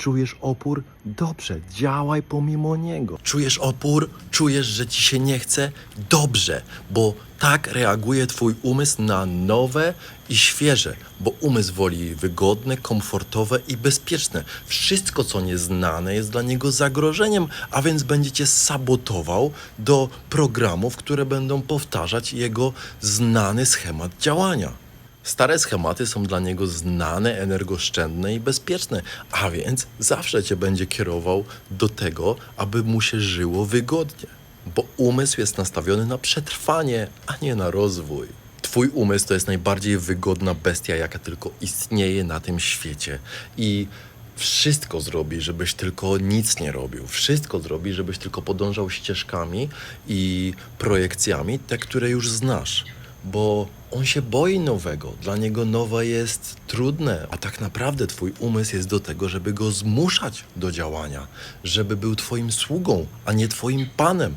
Czujesz opór? Dobrze, działaj pomimo niego. Czujesz opór? Czujesz, że ci się nie chce? Dobrze, bo tak reaguje twój umysł na nowe i świeże, bo umysł woli wygodne, komfortowe i bezpieczne. Wszystko, co nieznane, jest dla niego zagrożeniem, a więc będzie cię sabotował do programów, które będą powtarzać jego znany schemat działania. Stare schematy są dla niego znane, energooszczędne i bezpieczne, a więc zawsze cię będzie kierował do tego, aby mu się żyło wygodnie. Bo umysł jest nastawiony na przetrwanie, a nie na rozwój. Twój umysł to jest najbardziej wygodna bestia, jaka tylko istnieje na tym świecie. I wszystko zrobi, żebyś tylko nic nie robił. Wszystko zrobi, żebyś tylko podążał ścieżkami i projekcjami, te, które już znasz. Bo on się boi nowego. Dla niego nowe jest trudne, a tak naprawdę twój umysł jest do tego, żeby go zmuszać do działania, żeby był twoim sługą, a nie twoim panem.